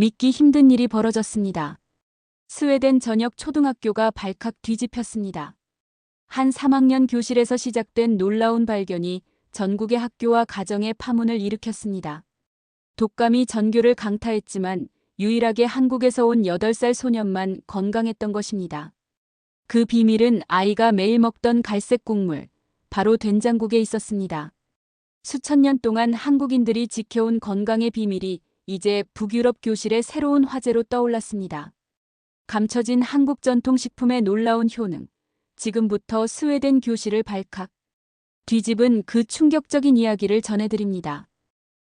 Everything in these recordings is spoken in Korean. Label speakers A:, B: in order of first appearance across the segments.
A: 믿기 힘든 일이 벌어졌습니다. 스웨덴 전역 초등학교가 발칵 뒤집혔습니다. 한 3학년 교실에서 시작된 놀라운 발견이 전국의 학교와 가정의 파문을 일으켰습니다. 독감이 전교를 강타했지만 유일하게 한국에서 온 8살 소년만 건강했던 것입니다. 그 비밀은 아이가 매일 먹던 갈색 국물, 바로 된장국에 있었습니다. 수천 년 동안 한국인들이 지켜온 건강의 비밀이 이제 북유럽 교실의 새로운 화제로 떠올랐습니다. 감춰진 한국 전통식품의 놀라운 효능. 지금부터 스웨덴 교실을 발칵. 뒤집은 그 충격적인 이야기를 전해드립니다.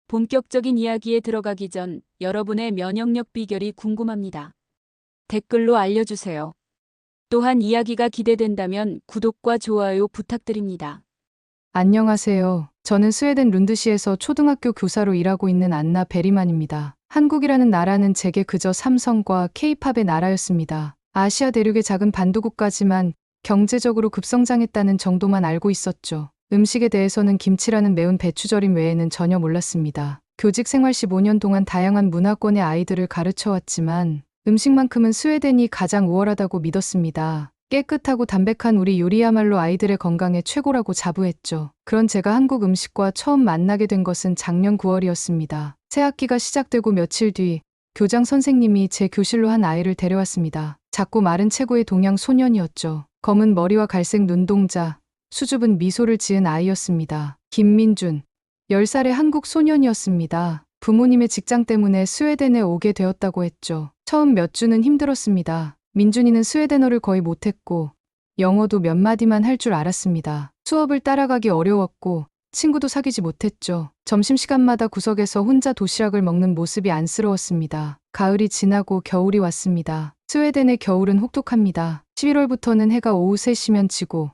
A: 본격적인 이야기에 들어가기 전 여러분의 면역력 비결이 궁금합니다. 댓글로 알려주세요. 또한 이야기가 기대된다면 구독과 좋아요 부탁드립니다.
B: 안녕하세요. 저는 스웨덴 룬드시에서 초등학교 교사로 일하고 있는 안나 베리만입니다. 한국이라는 나라는 제게 그저 삼성과 케이팝의 나라였습니다. 아시아 대륙의 작은 반도국가지만 경제적으로 급성장했다는 정도만 알고 있었죠. 음식에 대해서는 김치라는 매운 배추절임 외에는 전혀 몰랐습니다. 교직 생활 15년 동안 다양한 문화권의 아이들을 가르쳐 왔지만 음식만큼은 스웨덴이 가장 우월하다고 믿었습니다. 깨끗하고 담백한 우리 요리야말로 아이들의 건강에 최고라고 자부했죠. 그런 제가 한국 음식과 처음 만나게 된 것은 작년 9월이었습니다. 새 학기가 시작되고 며칠 뒤 교장 선생님이 제 교실로 한 아이를 데려왔습니다. 작고 마른 체구의 동양 소년이었죠. 검은 머리와 갈색 눈동자, 수줍은 미소를 지은 아이였습니다. 김민준, 10살의 한국 소년이었습니다. 부모님의 직장 때문에 스웨덴에 오게 되었다고 했죠. 처음 몇 주는 힘들었습니다. 민준이는 스웨덴어를 거의 못했고 영어도 몇 마디만 할 줄 알았습니다. 수업을 따라가기 어려웠고 친구도 사귀지 못했죠. 점심시간마다 구석에서 혼자 도시락을 먹는 모습이 안쓰러웠습니다. 가을이 지나고 겨울이 왔습니다. 스웨덴의 겨울은 혹독합니다. 11월부터는 해가 오후 3시면 지고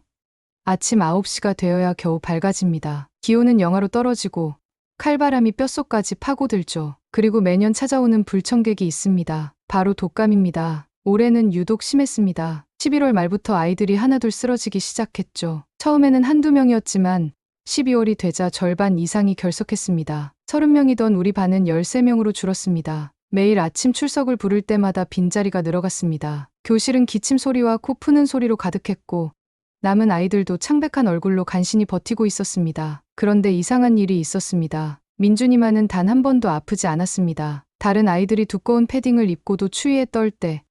B: 아침 9시가 되어야 겨우 밝아집니다. 기온은 영하로 떨어지고 칼바람이 뼛속까지 파고들죠. 그리고 매년 찾아오는 불청객이 있습니다. 바로 독감입니다. 올해는 유독 심했습니다. 11월 말부터 아이들이 하나둘 쓰러지기 시작했죠. 처음에는 한두 명이었지만 12월이 되자 절반 이상이 결석했습니다. 30명이던 우리 반은 13명으로 줄었습니다. 매일 아침 출석을 부를 때마다 빈자리가 늘어갔습니다. 교실은 기침 소리와 코 푸는 소리로 가득했고 남은 아이들도 창백한 얼굴로 간신히 버티고 있었습니다. 그런데 이상한 일이 있었습니다. 민준이만은 단 한 번도 아프지 않았습니다. 다른 아이들이 두꺼운 패딩을 입고도 추위에 떨 때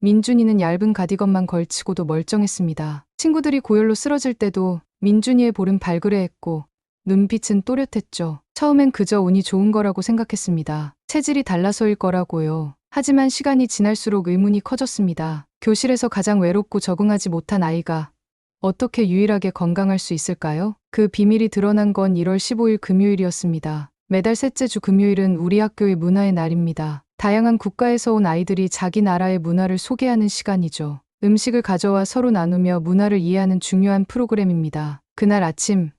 B: 민준이는 얇은 가디건만 걸치고도 멀쩡했습니다. 친구들이 고열로 쓰러질 때도 민준이의 볼은 발그레했고 눈빛은 또렷했죠. 처음엔 그저 운이 좋은 거라고 생각했습니다. 체질이 달라서일 거라고요. 하지만 시간이 지날수록 의문이 커졌습니다. 교실에서 가장 외롭고 적응하지 못한 아이가 어떻게 유일하게 건강할 수 있을까요? 그 비밀이 드러난 건 1월 15일 금요일이었습니다. 매달 셋째 주 금요일은 우리 학교의 문화의 날입니다. 다양한 국가에서 온 아이들이 자기 나라의 문화를 소개하는 시간이죠. 음식을 가져와 서로 나누며 문화를 이해하는 중요한 프로그램입니다. 그날 아침,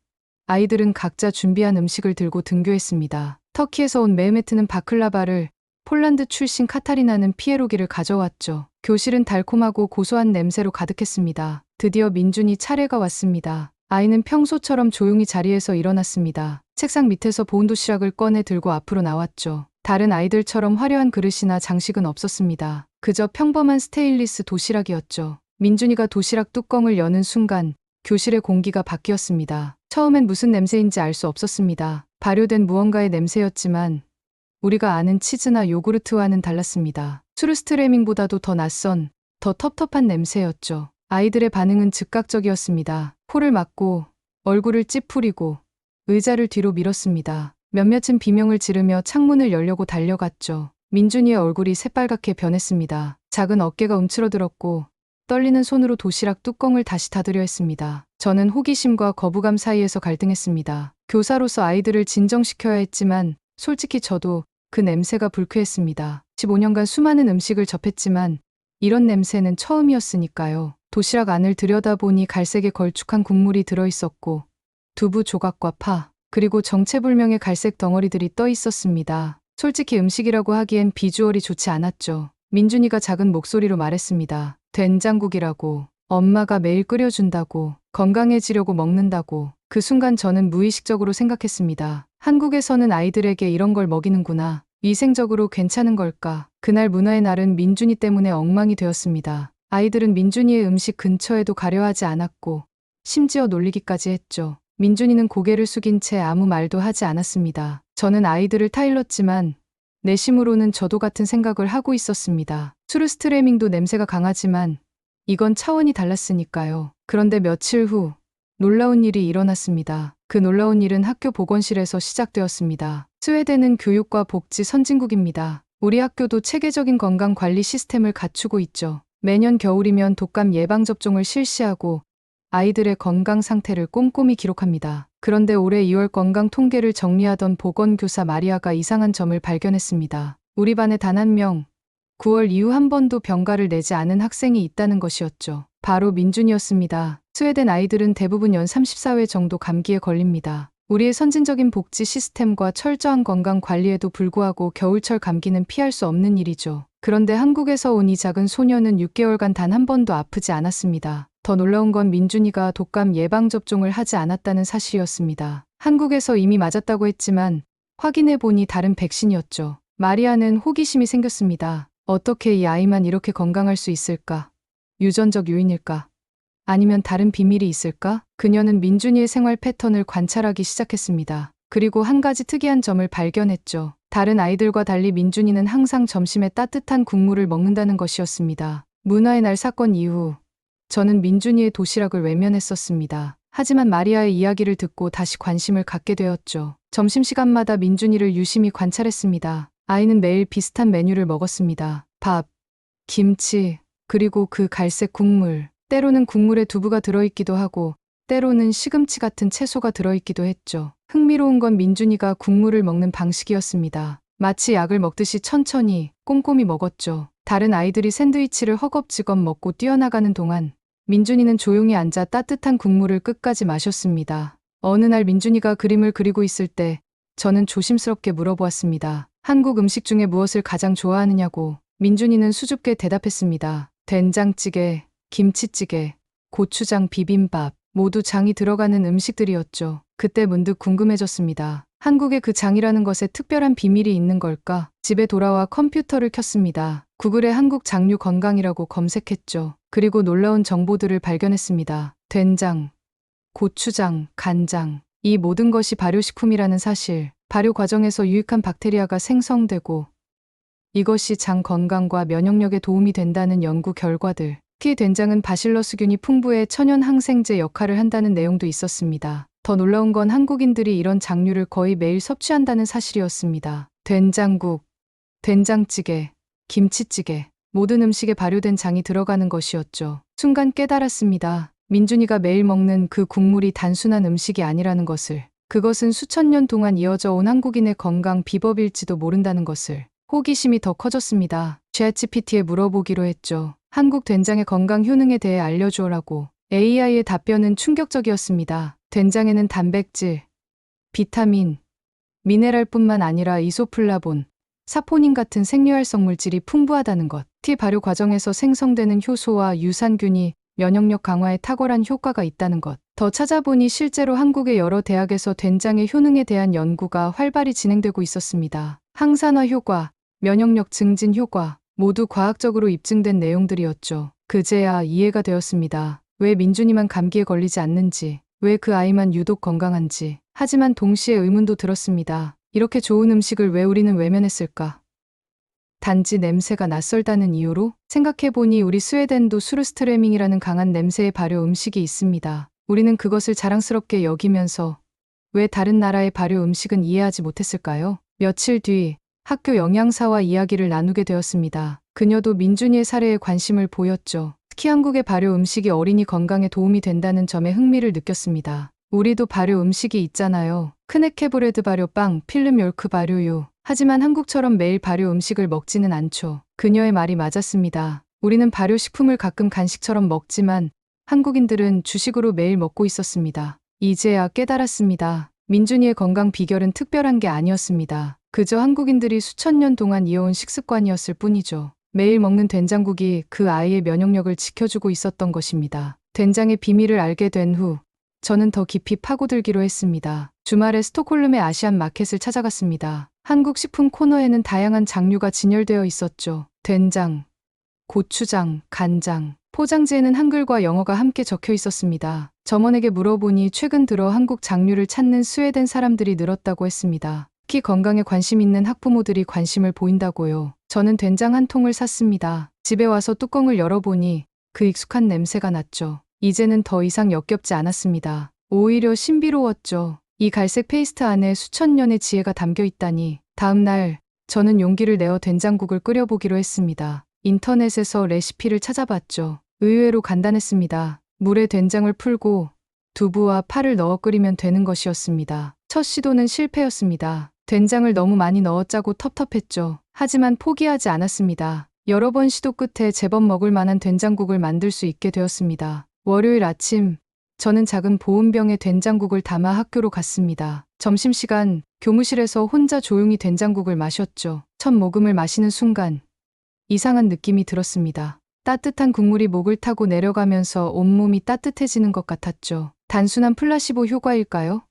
B: 아이들은 각자 준비한 음식을 들고 등교했습니다. 터키에서 온 메헤메트는 바클라바를, 폴란드 출신 카타리나는 피에로기를 가져왔죠. 교실은 달콤하고 고소한 냄새로 가득했습니다. 드디어 민준이 차례가 왔습니다. 아이는 평소처럼 조용히 자리에서 일어났습니다. 책상 밑에서 보온 도시락을 꺼내 들고 앞으로 나왔죠. 다른 아이들처럼 화려한 그릇이나 장식은 없었습니다. 그저 평범한 스테인리스 도시락이었죠. 민준이가 도시락 뚜껑을 여는 순간 교실의 공기가 바뀌었습니다. 처음엔 무슨 냄새인지 알 수 없었습니다. 발효된 무언가의 냄새였지만 우리가 아는 치즈나 요구르트와는 달랐습니다. 수르스트레밍보다도 더 낯선, 더 텁텁한 냄새였죠. 아이들의 반응은 즉각적이었습니다. 코를 막고 얼굴을 찌푸리고 의자를 뒤로 밀었습니다. 몇몇은 비명을 지르며 창문을 열려고 달려갔죠. 민준이의 얼굴이 새빨갛게 변했습니다. 작은 어깨가 움츠러들었고 떨리는 손으로 도시락 뚜껑을 다시 닫으려 했습니다. 저는 호기심과 거부감 사이에서 갈등했습니다. 교사로서 아이들을 진정시켜야 했지만 솔직히 저도 그 냄새가 불쾌했습니다. 15년간 수많은 음식을 접했지만 이런 냄새는 처음이었으니까요. 도시락 안을 들여다보니 갈색에 걸쭉한 국물이 들어있었고 두부 조각과 파, 그리고 정체불명의 갈색 덩어리들이 떠 있었습니다. 솔직히 음식이라고 하기엔 비주얼이 좋지 않았죠. 민준이가 작은 목소리로 말했습니다. 된장국이라고. 엄마가 매일 끓여준다고. 건강해지려고 먹는다고. 그 순간 저는 무의식적으로 생각했습니다. 한국에서는 아이들에게 이런 걸 먹이는구나. 위생적으로 괜찮은 걸까? 그날 문화의 날은 민준이 때문에 엉망이 되었습니다. 아이들은 민준이의 음식 근처에도 가려 하지 않았고, 심지어 놀리기까지 했죠. 민준이는 고개를 숙인 채 아무 말도 하지 않았습니다. 저는 아이들을 타일렀지만, 내심으로는 저도 같은 생각을 하고 있었습니다. 수르스트레밍도 냄새가 강하지만, 이건 차원이 달랐으니까요. 그런데 며칠 후, 놀라운 일이 일어났습니다. 그 놀라운 일은 학교 보건실에서 시작되었습니다. 스웨덴은 교육과 복지 선진국입니다. 우리 학교도 체계적인 건강 관리 시스템을 갖추고 있죠. 매년 겨울이면 독감 예방접종을 실시하고 아이들의 건강 상태를 꼼꼼히 기록합니다. 그런데 올해 2월 건강 통계를 정리하던 보건교사 마리아가 이상한 점을 발견했습니다. 우리 반에 단 한 명, 9월 이후 한 번도 병가를 내지 않은 학생이 있다는 것이었죠. 바로 민준이었습니다. 스웨덴 아이들은 대부분 연 34회 정도 감기에 걸립니다. 우리의 선진적인 복지 시스템과 철저한 건강 관리에도 불구하고 겨울철 감기는 피할 수 없는 일이죠. 그런데 한국에서 온 이 작은 소녀는 6개월간 단 한 번도 아프지 않았습니다. 더 놀라운 건 민준이가 독감 예방접종을 하지 않았다는 사실이었습니다. 한국에서 이미 맞았다고 했지만 확인해 보니 다른 백신이었죠. 마리아는 호기심이 생겼습니다. 어떻게 이 아이만 이렇게 건강할 수 있을까? 유전적 요인일까? 아니면 다른 비밀이 있을까? 그녀는 민준이의 생활 패턴을 관찰하기 시작했습니다. 그리고 한 가지 특이한 점을 발견했죠. 다른 아이들과 달리 민준이는 항상 점심에 따뜻한 국물을 먹는다는 것이었습니다. 문화의 날 사건 이후 저는 민준이의 도시락을 외면했었습니다. 하지만 마리아의 이야기를 듣고 다시 관심을 갖게 되었죠. 점심시간마다 민준이를 유심히 관찰했습니다. 아이는 매일 비슷한 메뉴를 먹었습니다. 밥, 김치, 그리고 그 갈색 국물. 때로는 국물에 두부가 들어있기도 하고, 때로는 시금치 같은 채소가 들어있기도 했죠. 흥미로운 건 민준이가 국물을 먹는 방식이었습니다. 마치 약을 먹듯이 천천히, 꼼꼼히 먹었죠. 다른 아이들이 샌드위치를 허겁지겁 먹고 뛰어나가는 동안 민준이는 조용히 앉아 따뜻한 국물을 끝까지 마셨습니다. 어느 날 민준이가 그림을 그리고 있을 때 저는 조심스럽게 물어보았습니다. 한국 음식 중에 무엇을 가장 좋아하느냐고 민준이는 수줍게 대답했습니다. 된장찌개, 김치찌개, 고추장 비빔밥 모두 장이 들어가는 음식들이었죠. 그때 문득 궁금해졌습니다. 한국의 그 장이라는 것에 특별한 비밀이 있는 걸까? 집에 돌아와 컴퓨터를 켰습니다. 구글에 한국 장류 건강이라고 검색했죠. 그리고 놀라운 정보들을 발견했습니다. 된장, 고추장, 간장. 이 모든 것이 발효식품이라는 사실. 발효 과정에서 유익한 박테리아가 생성되고 이것이 장 건강과 면역력에 도움이 된다는 연구 결과들. 특히 된장은 바실러스균이 풍부해 천연 항생제 역할을 한다는 내용도 있었습니다. 더 놀라운 건 한국인들이 이런 장류를 거의 매일 섭취한다는 사실이었습니다. 된장국, 된장찌개, 김치찌개, 모든 음식에 발효된 장이 들어가는 것이었죠. 순간 깨달았습니다. 민준이가 매일 먹는 그 국물이 단순한 음식이 아니라는 것을. 그것은 수천 년 동안 이어져 온 한국인의 건강 비법일지도 모른다는 것을. 호기심이 더 커졌습니다. 챗GPT에 물어보기로 했죠. 한국 된장의 건강 효능에 대해 알려주어라고. AI의 답변은 충격적이었습니다. 된장에는 단백질, 비타민, 미네랄뿐만 아니라 이소플라본, 사포닌 같은 생리활성 물질이 풍부하다는 것. 티 발효 과정에서 생성되는 효소와 유산균이 면역력 강화에 탁월한 효과가 있다는 것. 더 찾아보니 실제로 한국의 여러 대학에서 된장의 효능에 대한 연구가 활발히 진행되고 있었습니다. 항산화 효과, 면역력 증진 효과, 모두 과학적으로 입증된 내용들이었죠. 그제야 이해가 되었습니다. 왜 민준이만 감기에 걸리지 않는지, 왜 그 아이만 유독 건강한지. 하지만 동시에 의문도 들었습니다. 이렇게 좋은 음식을 왜 우리는 외면했을까? 단지 냄새가 낯설다는 이유로 생각해보니 우리 스웨덴도 수르스트레밍이라는 강한 냄새의 발효 음식이 있습니다. 우리는 그것을 자랑스럽게 여기면서 왜 다른 나라의 발효 음식은 이해하지 못했을까요? 며칠 뒤 학교 영양사와 이야기를 나누게 되었습니다. 그녀도 민준이의 사례에 관심을 보였죠. 특히 한국의 발효 음식이 어린이 건강에 도움이 된다는 점에 흥미를 느꼈습니다. 우리도 발효 음식이 있잖아요. 크네케브레드 발효빵, 필름yor크 발효유. 하지만 한국처럼 매일 발효 음식을 먹지는 않죠. 그녀의 말이 맞았습니다. 우리는 발효식품을 가끔 간식처럼 먹지만 한국인들은 주식으로 매일 먹고 있었습니다. 이제야 깨달았습니다. 민준이의 건강 비결은 특별한 게 아니었습니다. 그저 한국인들이 수천 년 동안 이어온 식습관이었을 뿐이죠. 매일 먹는 된장국이 그 아이의 면역력을 지켜주고 있었던 것입니다. 된장의 비밀을 알게 된 후, 저는 더 깊이 파고들기로 했습니다. 주말에 스톡홀름의 아시안 마켓을 찾아갔습니다. 한국 식품 코너에는 다양한 장류가 진열되어 있었죠. 된장, 고추장, 간장. 포장지에는 한글과 영어가 함께 적혀 있었습니다. 점원에게 물어보니 최근 들어 한국 장류를 찾는 스웨덴 사람들이 늘었다고 했습니다. 특히 건강에 관심 있는 학부모들이 관심을 보인다고요. 저는 된장 한 통을 샀습니다. 집에 와서 뚜껑을 열어보니 그 익숙한 냄새가 났죠. 이제는 더 이상 역겹지 않았습니다. 오히려 신비로웠죠. 이 갈색 페이스트 안에 수천 년의 지혜가 담겨 있다니. 다음 날 저는 용기를 내어 된장국을 끓여보기로 했습니다. 인터넷에서 레시피를 찾아봤죠. 의외로 간단했습니다. 물에 된장을 풀고 두부와 파를 넣어 끓이면 되는 것이었습니다. 첫 시도는 실패였습니다. 된장을 너무 많이 넣어 짜고 텁텁했죠. 하지만 포기하지 않았습니다. 여러 번 시도 끝에 제법 먹을 만한 된장국을 만들 수 있게 되었습니다. 월요일 아침, 저는 작은 보온병에 된장국을 담아 학교로 갔습니다. 점심시간, 교무실에서 혼자 조용히 된장국을 마셨죠. 첫 모금을 마시는 순간, 이상한 느낌이 들었습니다. 따뜻한 국물이 목을 타고 내려가면서 온몸이 따뜻해지는 것 같았죠. 단순한 플라시보 효과일까요?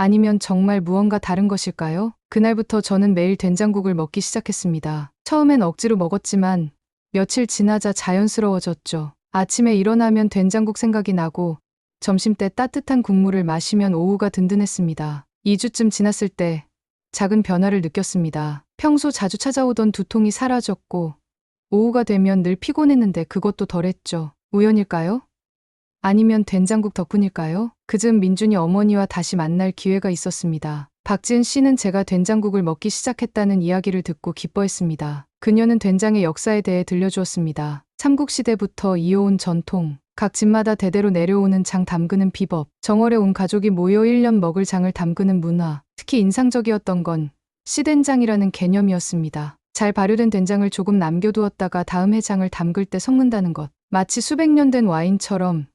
B: 아니면 정말 무언가 다른 것일까요? 그날부터 저는 매일 된장국을 먹기 시작했습니다. 처음엔 억지로 먹었지만 며칠 지나자 자연스러워졌죠. 아침에 일어나면 된장국 생각이 나고 점심때 따뜻한 국물을 마시면 오후가 든든했습니다. 2주쯤 지났을 때 작은 변화를 느꼈습니다. 평소 자주 찾아오던 두통이 사라졌고 오후가 되면 늘 피곤했는데 그것도 덜했죠. 우연일까요? 아니면 된장국 덕분일까요? 그즈음 민준이 어머니와 다시 만날 기회가 있었습니다. 박지은 씨는 제가 된장국을 먹기 시작했다는 이야기를 듣고 기뻐했습니다. 그녀는 된장의 역사에 대해 들려주었습니다. 삼국시대부터 이어온 전통, 각 집마다 대대로 내려오는 장 담그는 비법, 정월에 온 가족이 모여 1년 먹을 장을 담그는 문화, 특히 인상적이었던 건 씨된장이라는 개념이었습니다. 잘 발효된 된장을 조금 남겨두었다가 다음 해장을 담글 때 섞는다는 것. 마치 수백 년 된 와인처럼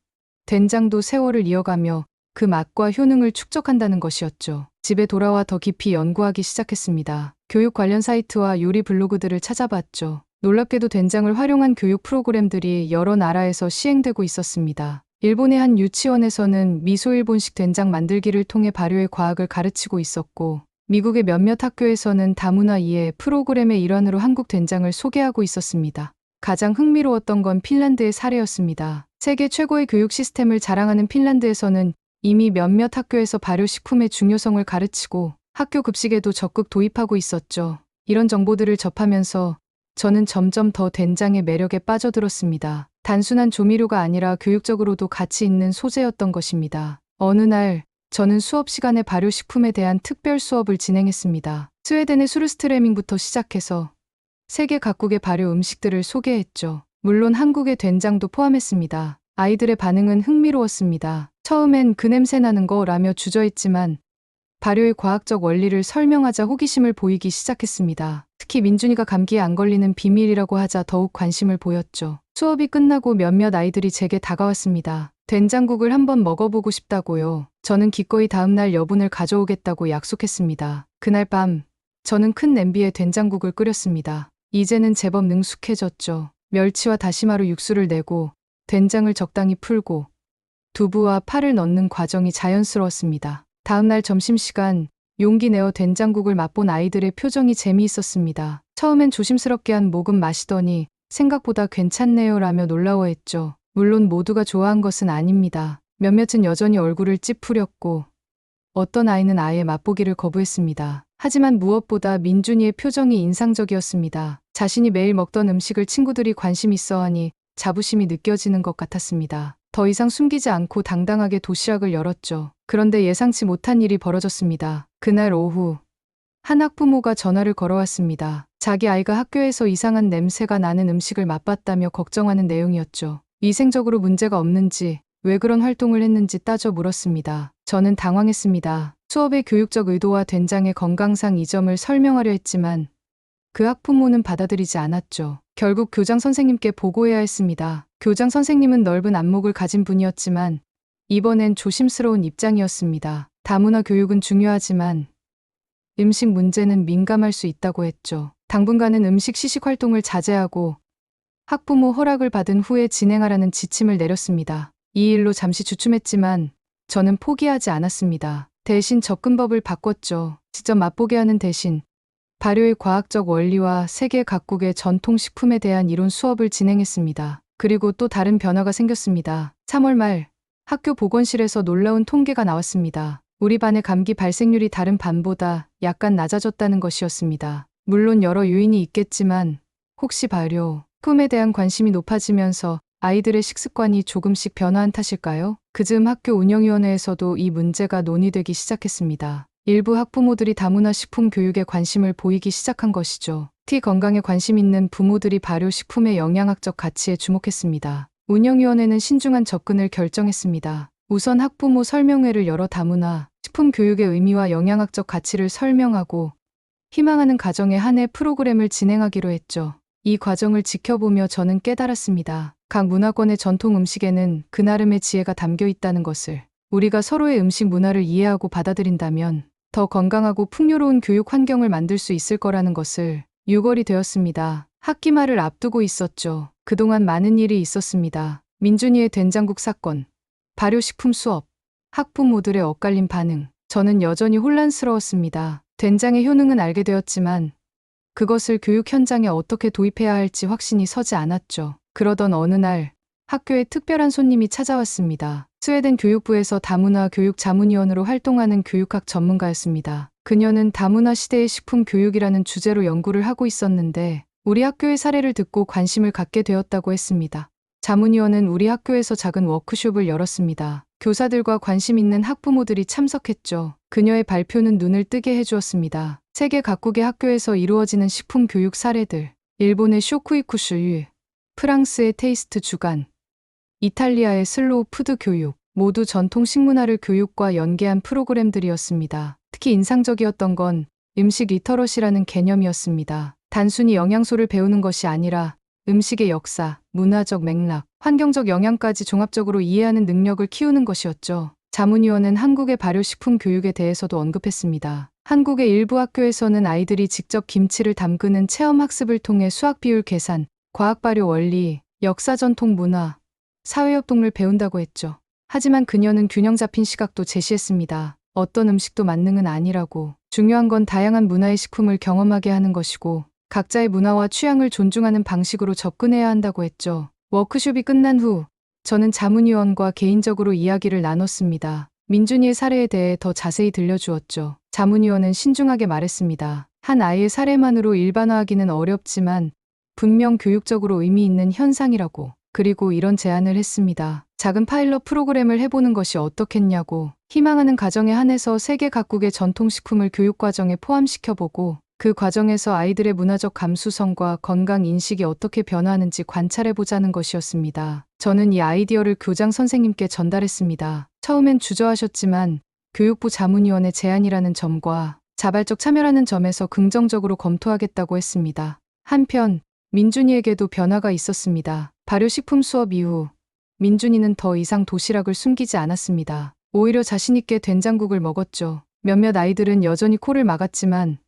B: 된장도 세월을 이어가며 그 맛과 효능을 축적한다는 것이었죠. 집에 돌아와 더 깊이 연구하기 시작했습니다. 교육 관련 사이트와 요리 블로그들을 찾아봤죠. 놀랍게도 된장을 활용한 교육 프로그램들이 여러 나라에서 시행되고 있었습니다. 일본의 한 유치원에서는 미소일본식 된장 만들기를 통해 발효의 과학을 가르치고 있었고, 미국의 몇몇 학교에서는 다문화 이해 프로그램의 일환으로 한국 된장을 소개하고 있었습니다. 가장 흥미로웠던 건 핀란드의 사례였습니다. 세계 최고의 교육 시스템을 자랑하는 핀란드에서는 이미 몇몇 학교에서 발효식품의 중요성을 가르치고 학교 급식에도 적극 도입하고 있었죠. 이런 정보들을 접하면서 저는 점점 더 된장의 매력에 빠져들었습니다. 단순한 조미료가 아니라 교육적으로도 가치 있는 소재였던 것입니다. 어느 날 저는 수업 시간에 발효식품에 대한 특별 수업을 진행했습니다. 스웨덴의 수르스트레밍부터 시작해서 세계 각국의 발효 음식들을 소개했죠. 물론 한국의 된장도 포함했습니다. 아이들의 반응은 흥미로웠습니다. 처음엔 그 냄새 나는 거 라며 주저했지만 발효의 과학적 원리를 설명하자 호기심을 보이기 시작했습니다. 특히 민준이가 감기에 안 걸리는 비밀이라고 하자 더욱 관심을 보였죠. 수업이 끝나고 몇몇 아이들이 제게 다가왔습니다. 된장국을 한번 먹어보고 싶다고요. 저는 기꺼이 다음날 여분을 가져오겠다고 약속했습니다. 그날 밤, 저는 큰 냄비에 된장국을 끓였습니다. 이제는 제법 능숙해졌죠. 멸치와 다시마로 육수를 내고 된장을 적당히 풀고 두부와 파를 넣는 과정이 자연스러웠습니다. 다음날 점심시간 용기 내어 된장국을 맛본 아이들의 표정이 재미있었습니다. 처음엔 조심스럽게 한 모금 마시더니 생각보다 괜찮네요 라며 놀라워했죠. 물론 모두가 좋아한 것은 아닙니다. 몇몇은 여전히 얼굴을 찌푸렸고 어떤 아이는 아예 맛보기를 거부했습니다. 하지만 무엇보다 민준이의 표정이 인상적이었습니다. 자신이 매일 먹던 음식을 친구들이 관심 있어 하니 자부심이 느껴지는 것 같았습니다. 더 이상 숨기지 않고 당당하게 도시락을 열었죠. 그런데 예상치 못한 일이 벌어졌습니다. 그날 오후 한 학부모가 전화를 걸어왔습니다. 자기 아이가 학교에서 이상한 냄새가 나는 음식을 맛봤다며 걱정하는 내용이었죠. 위생적으로 문제가 없는지, 왜 그런 활동을 했는지 따져 물었습니다. 저는 당황했습니다. 수업의 교육적 의도와 된장의 건강상 이점을 설명하려 했지만 그 학부모는 받아들이지 않았죠. 결국 교장 선생님께 보고해야 했습니다. 교장 선생님은 넓은 안목을 가진 분이었지만 이번엔 조심스러운 입장이었습니다. 다문화 교육은 중요하지만 음식 문제는 민감할 수 있다고 했죠. 당분간은 음식 시식 활동을 자제하고 학부모 허락을 받은 후에 진행하라는 지침을 내렸습니다. 이 일로 잠시 주춤했지만 저는 포기하지 않았습니다. 대신 접근법을 바꿨죠. 직접 맛보게 하는 대신 발효의 과학적 원리와 세계 각국의 전통 식품에 대한 이론 수업을 진행했습니다. 그리고 또 다른 변화가 생겼습니다. 3월 말 학교 보건실에서 놀라운 통계가 나왔습니다. 우리 반의 감기 발생률이 다른 반보다 약간 낮아졌다는 것이었습니다. 물론 여러 요인이 있겠지만 혹시 발효, 품에 대한 관심이 높아지면서 아이들의 식습관이 조금씩 변화한 탓일까요? 그즈음 학교 운영위원회에서도 이 문제가 논의되기 시작했습니다. 일부 학부모들이 다문화 식품 교육에 관심을 보이기 시작한 것이죠. 티 건강에 관심 있는 부모들이 발효 식품의 영양학적 가치에 주목했습니다. 운영위원회는 신중한 접근을 결정했습니다. 우선 학부모 설명회를 열어 다문화 식품 교육의 의미와 영양학적 가치를 설명하고 희망하는 가정에 한해 프로그램을 진행하기로 했죠. 이 과정을 지켜보며 저는 깨달았습니다. 각 문화권의 전통 음식에는 그 나름의 지혜가 담겨 있다는 것을 우리가 서로의 음식 문화를 이해하고 받아들인다면 더 건강하고 풍요로운 교육 환경을 만들 수 있을 거라는 것을 유월이 되었습니다. 학기 말을 앞두고 있었죠. 그동안 많은 일이 있었습니다. 민준이의 된장국 사건, 발효식품 수업, 학부모들의 엇갈린 반응. 저는 여전히 혼란스러웠습니다. 된장의 효능은 알게 되었지만 그것을 교육 현장에 어떻게 도입해야 할지 확신이 서지 않았죠. 그러던 어느 날 학교에 특별한 손님이 찾아왔습니다. 스웨덴 교육부에서 다문화 교육 자문위원으로 활동하는 교육학 전문가였습니다. 그녀는 다문화 시대의 식품 교육이라는 주제로 연구를 하고 있었는데 우리 학교의 사례를 듣고 관심을 갖게 되었다고 했습니다. 자문위원은 우리 학교에서 작은 워크숍을 열었습니다. 교사들과 관심 있는 학부모들이 참석했죠. 그녀의 발표는 눈을 뜨게 해주었습니다. 세계 각국의 학교에서 이루어지는 식품 교육 사례들, 일본의 쇼쿠이쿠슈유, 프랑스의 테이스트 주간, 이탈리아의 슬로우 푸드 교육, 모두 전통 식문화를 교육과 연계한 프로그램들이었습니다. 특히 인상적이었던 건 음식 리터러시라는 개념이었습니다. 단순히 영양소를 배우는 것이 아니라 음식의 역사, 문화적 맥락, 환경적 영향까지 종합적으로 이해하는 능력을 키우는 것이었죠. 자문위원은 한국의 발효식품 교육에 대해서도 언급했습니다. 한국의 일부 학교에서는 아이들이 직접 김치를 담그는 체험 학습을 통해 수학 비율 계산, 과학 발효 원리, 역사 전통 문화, 사회협동을 배운다고 했죠. 하지만 그녀는 균형 잡힌 시각도 제시했습니다. 어떤 음식도 만능은 아니라고. 중요한 건 다양한 문화의 식품을 경험하게 하는 것이고 각자의 문화와 취향을 존중하는 방식으로 접근해야 한다고 했죠. 워크숍이 끝난 후 저는 자문위원과 개인적으로 이야기를 나눴습니다. 민준이의 사례에 대해 더 자세히 들려주었죠. 자문위원은 신중하게 말했습니다. 한 아이의 사례만으로 일반화하기는 어렵지만 분명 교육적으로 의미 있는 현상이라고. 그리고 이런 제안을 했습니다. 작은 파일럿 프로그램을 해보는 것이 어떻겠냐고. 희망하는 가정에 한해서 세계 각국의 전통식품을 교육과정에 포함시켜보고 그 과정에서 아이들의 문화적 감수성과 건강 인식이 어떻게 변화하는지 관찰해보자는 것이었습니다. 저는 이 아이디어를 교장 선생님께 전달했습니다. 처음엔 주저하셨지만 교육부 자문위원의 제안이라는 점과 자발적 참여라는 점에서 긍정적으로 검토하겠다고 했습니다. 한편 민준이에게도 변화가 있었습니다. 발효식품 수업 이후 민준이는 더 이상 도시락을 숨기지 않았습니다. 오히려 자신있게 된장국을 먹었죠. 몇몇 아이들은 여전히 코를 막았지만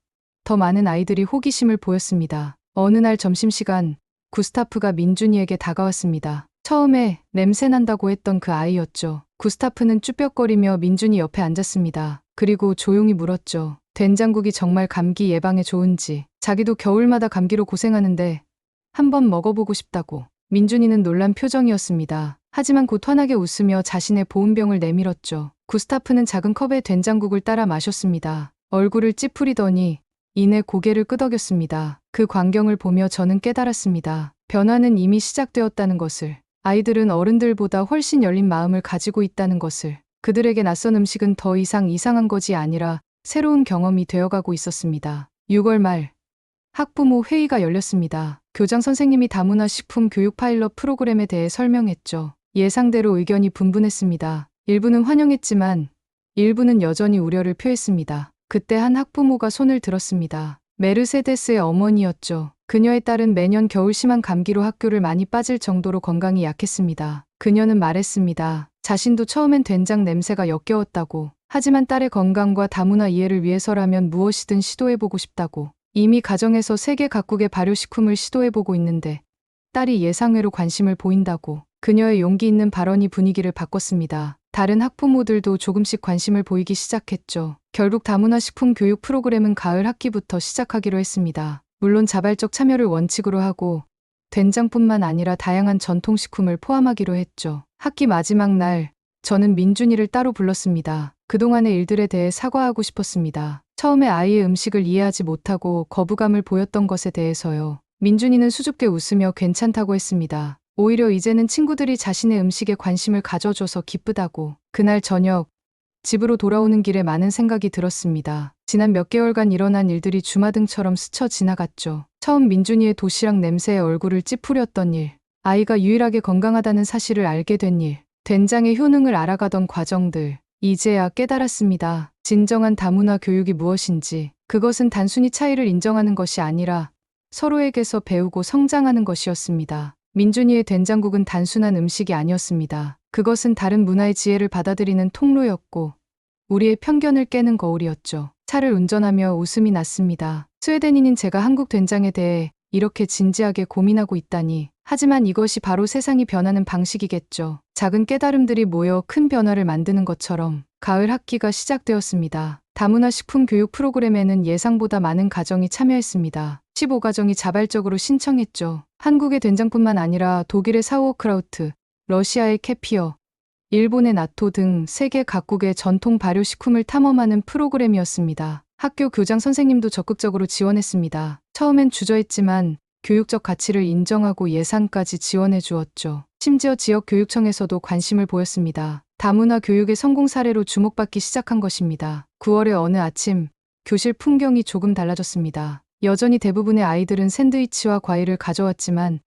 B: 더 많은 아이들이 호기심을 보였습니다. 어느 날 점심시간 구스타프가 민준이에게 다가왔습니다. 처음에 냄새 난다고 했던 그 아이였죠. 구스타프는 쭈뼛거리며 민준이 옆에 앉았습니다. 그리고 조용히 물었죠. 된장국이 정말 감기 예방에 좋은지. 자기도 겨울마다 감기로 고생하는데 한번 먹어보고 싶다고. 민준이는 놀란 표정이었습니다. 하지만 곧 환하게 웃으며 자신의 보온병을 내밀었죠. 구스타프는 작은 컵에 된장국을 따라 마셨습니다. 얼굴을 찌푸리더니 이내 고개를 끄덕였습니다. 그 광경을 보며 저는 깨달았습니다. 변화는 이미 시작되었다는 것을. 아이들은 어른들보다 훨씬 열린 마음을 가지고 있다는 것을. 그들에게 낯선 음식은 더 이상 이상한 것이 아니라 새로운 경험이 되어가고 있었습니다. 6월 말 학부모 회의가 열렸습니다. 교장 선생님이 다문화 식품 교육 파일럿 프로그램에 대해 설명했죠. 예상대로 의견이 분분했습니다. 일부는 환영했지만 일부는 여전히 우려를 표했습니다. 그때 한 학부모가 손을 들었습니다. 메르세데스의 어머니였죠. 그녀의 딸은 매년 겨울 심한 감기로 학교를 많이 빠질 정도로 건강이 약했습니다. 그녀는 말했습니다. 자신도 처음엔 된장 냄새가 역겨웠다고. 하지만 딸의 건강과 다문화 이해를 위해서라면 무엇이든 시도해보고 싶다고. 이미 가정에서 세계 각국의 발효식품을 시도해보고 있는데 딸이 예상외로 관심을 보인다고. 그녀의 용기 있는 발언이 분위기를 바꿨습니다. 다른 학부모들도 조금씩 관심을 보이기 시작했죠. 결국 다문화 식품 교육 프로그램은 가을 학기부터 시작하기로 했습니다. 물론 자발적 참여를 원칙으로 하고 된장뿐만 아니라 다양한 전통식품을 포함하기로 했죠. 학기 마지막 날, 저는 민준이를 따로 불렀습니다. 그동안의 일들에 대해 사과하고 싶었습니다. 처음에 아이의 음식을 이해하지 못하고 거부감을 보였던 것에 대해서요. 민준이는 수줍게 웃으며 괜찮다고 했습니다. 오히려 이제는 친구들이 자신의 음식에 관심을 가져줘서 기쁘다고. 그날 저녁, 집으로 돌아오는 길에 많은 생각이 들었습니다. 지난 몇 개월간 일어난 일들이 주마등처럼 스쳐 지나갔죠. 처음 민준이의 도시락 냄새에 얼굴을 찌푸렸던 일, 아이가 유일하게 건강하다는 사실을 알게 된 일, 된장의 효능을 알아가던 과정들, 이제야 깨달았습니다. 진정한 다문화 교육이 무엇인지, 그것은 단순히 차이를 인정하는 것이 아니라 서로에게서 배우고 성장하는 것이었습니다. 민준이의 된장국은 단순한 음식이 아니었습니다. 그것은 다른 문화의 지혜를 받아들이는 통로였고, 우리의 편견을 깨는 거울이었죠. 차를 운전하며 웃음이 났습니다. 스웨덴인인 제가 한국 된장에 대해 이렇게 진지하게 고민하고 있다니. 하지만 이것이 바로 세상이 변하는 방식이겠죠. 작은 깨달음들이 모여 큰 변화를 만드는 것처럼 가을 학기가 시작되었습니다. 다문화 식품 교육 프로그램에는 예상보다 많은 가정이 참여했습니다. 15가정이 자발적으로 신청했죠. 한국의 된장뿐만 아니라 독일의 사우어크라우트, 러시아의 캐피어, 일본의 나토 등 세계 각국의 전통 발효식품을 탐험하는 프로그램이었습니다. 학교 교장 선생님도 적극적으로 지원했습니다. 처음엔 주저했지만 교육적 가치를 인정하고 예산까지 지원해 주었죠. 심지어 지역 교육청에서도 관심을 보였습니다. 다문화 교육의 성공 사례로 주목받기 시작한 것입니다. 9월의 어느 아침, 교실 풍경이 조금 달라졌습니다. 여전히 대부분의 아이들은 샌드위치와 과일을 가져왔지만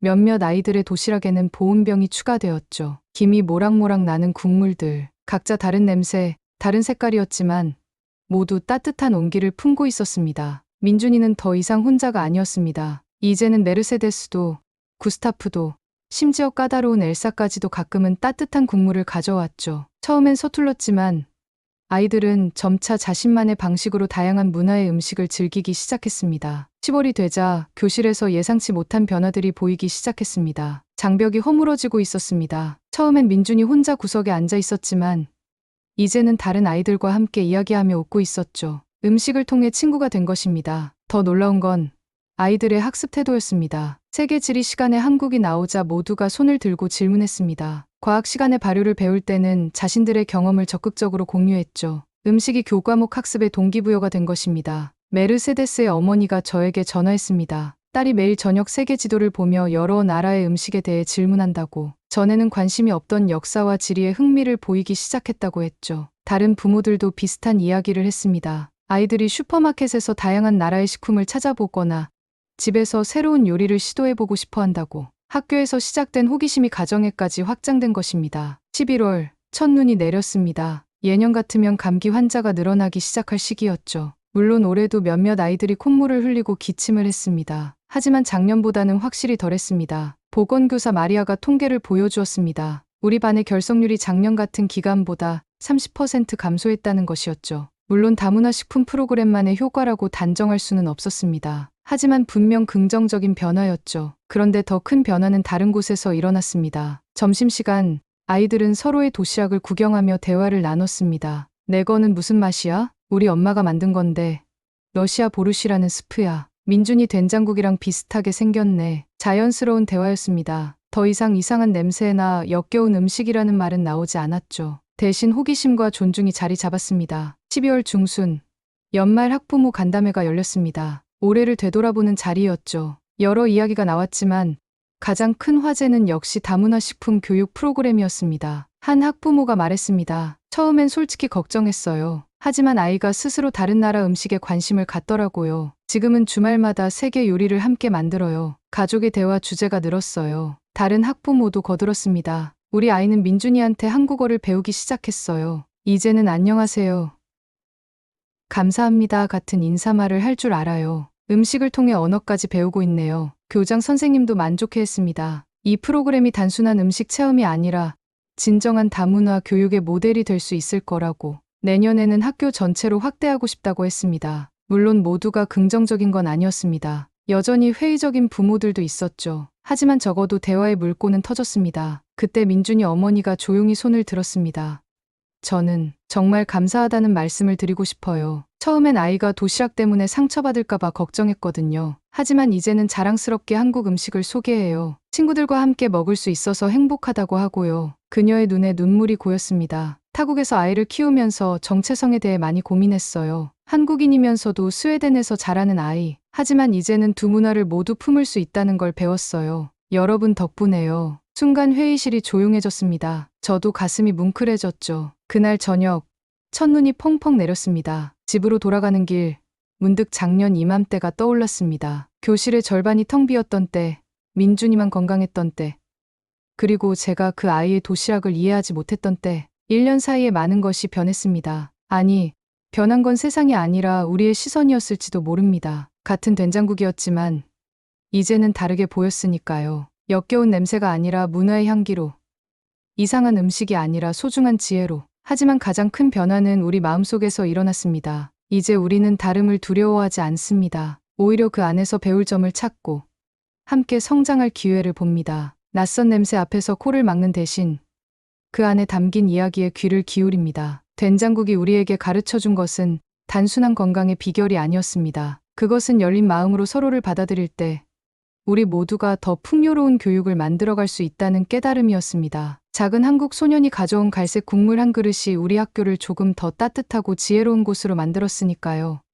B: 몇몇 아이들의 도시락에는 보온병이 추가되었죠. 김이 모락모락 나는 국물들, 각자 다른 냄새, 다른 색깔이었지만 모두 따뜻한 온기를 품고 있었습니다. 민준이는 더 이상 혼자가 아니었습니다. 이제는 메르세데스도, 구스타프도, 심지어 까다로운 엘사까지도 가끔은 따뜻한 국물을 가져왔죠. 처음엔 서툴렀지만 아이들은 점차 자신만의 방식으로 다양한 문화의 음식을 즐기기 시작했습니다. 10월이 되자 교실에서 예상치 못한 변화들이 보이기 시작했습니다. 장벽이 허물어지고 있었습니다. 처음엔 민준이 혼자 구석에 앉아 있었지만 이제는 다른 아이들과 함께 이야기하며 웃고 있었죠. 음식을 통해 친구가 된 것입니다. 더 놀라운 건 아이들의 학습 태도였습니다. 세계 지리 시간에 한국이 나오자 모두가 손을 들고 질문했습니다. 과학 시간에 발효를 배울 때는 자신들의 경험을 적극적으로 공유했죠. 음식이 교과목 학습의 동기부여가 된 것입니다. 메르세데스의 어머니가 저에게 전화했습니다. 딸이 매일 저녁 세계 지도를 보며 여러 나라의 음식에 대해 질문한다고. 전에는 관심이 없던 역사와 지리에 흥미를 보이기 시작했다고 했죠. 다른 부모들도 비슷한 이야기를 했습니다. 아이들이 슈퍼마켓에서 다양한 나라의 식품을 찾아보거나 집에서 새로운 요리를 시도해보고 싶어 한다고. 학교에서 시작된 호기심이 가정에까지 확장된 것입니다. 11월, 첫눈이 내렸습니다. 예년 같으면 감기 환자가 늘어나기 시작할 시기였죠. 물론 올해도 몇몇 아이들이 콧물을 흘리고 기침을 했습니다. 하지만 작년보다는 확실히 덜했습니다. 보건교사 마리아가 통계를 보여주었습니다. 우리 반의 결석률이 작년 같은 기간보다 30% 감소했다는 것이었죠. 물론 다문화 식품 프로그램만의 효과라고 단정할 수는 없었습니다. 하지만 분명 긍정적인 변화였죠. 그런데 더 큰 변화는 다른 곳에서 일어났습니다. 점심시간, 아이들은 서로의 도시락을 구경하며 대화를 나눴습니다. 내 거는 무슨 맛이야? 우리 엄마가 만든 건데. 러시아 보르시라는 스프야. 민준이 된장국이랑 비슷하게 생겼네. 자연스러운 대화였습니다. 더 이상 이상한 냄새나 역겨운 음식이라는 말은 나오지 않았죠. 대신 호기심과 존중이 자리 잡았습니다. 12월 중순, 연말 학부모 간담회가 열렸습니다. 올해를 되돌아보는 자리였죠. 여러 이야기가 나왔지만 가장 큰 화제는 역시 다문화 식품 교육 프로그램이었습니다. 한 학부모가 말했습니다. 처음엔 솔직히 걱정했어요. 하지만 아이가 스스로 다른 나라 음식에 관심을 갖더라고요. 지금은 주말마다 세계 요리를 함께 만들어요. 가족의 대화 주제가 늘었어요. 다른 학부모도 거들었습니다. 우리 아이는 민준이한테 한국어를 배우기 시작했어요. 이제는 안녕하세요. 감사합니다 같은 인사말을 할 줄 알아요. 음식을 통해 언어까지 배우고 있네요. 교장 선생님도 만족해 했습니다. 이 프로그램이 단순한 음식 체험이 아니라 진정한 다문화 교육의 모델이 될 수 있을 거라고 내년에는 학교 전체로 확대하고 싶다고 했습니다. 물론 모두가 긍정적인 건 아니었습니다. 여전히 회의적인 부모들도 있었죠. 하지만 적어도 대화의 물꼬는 터졌습니다. 그때 민준이 어머니가 조용히 손을 들었습니다. 저는 정말 감사하다는 말씀을 드리고 싶어요. 처음엔 아이가 도시락 때문에 상처받을까봐 걱정했거든요. 하지만 이제는 자랑스럽게 한국 음식을 소개해요. 친구들과 함께 먹을 수 있어서 행복하다고 하고요. 그녀의 눈에 눈물이 고였습니다. 타국에서 아이를 키우면서 정체성에 대해 많이 고민했어요. 한국인이면서도 스웨덴에서 자라는 아이. 하지만 이제는 두 문화를 모두 품을 수 있다는 걸 배웠어요. 여러분 덕분에요. 순간 회의실이 조용해졌습니다. 저도 가슴이 뭉클해졌죠. 그날 저녁, 첫눈이 펑펑 내렸습니다. 집으로 돌아가는 길, 문득 작년 이맘때가 떠올랐습니다. 교실의 절반이 텅 비었던 때, 민준이만 건강했던 때, 그리고 제가 그 아이의 도시락을 이해하지 못했던 때, 1년 사이에 많은 것이 변했습니다. 아니, 변한 건 세상이 아니라 우리의 시선이었을지도 모릅니다. 같은 된장국이었지만, 이제는 다르게 보였으니까요. 역겨운 냄새가 아니라 문화의 향기로, 이상한 음식이 아니라 소중한 지혜로. 하지만 가장 큰 변화는 우리 마음속에서 일어났습니다. 이제 우리는 다름을 두려워하지 않습니다. 오히려 그 안에서 배울 점을 찾고 함께 성장할 기회를 봅니다. 낯선 냄새 앞에서 코를 막는 대신 그 안에 담긴 이야기에 귀를 기울입니다. 된장국이 우리에게 가르쳐 준 것은 단순한 건강의 비결이 아니었습니다. 그것은 열린 마음으로 서로를 받아들일 때 우리 모두가 더 풍요로운 교육을 만들어갈 수 있다는 깨달음이었습니다. 작은 한국 소년이 가져온 갈색 국물 한 그릇이 우리 학교를 조금 더 따뜻하고 지혜로운 곳으로 만들었으니까요.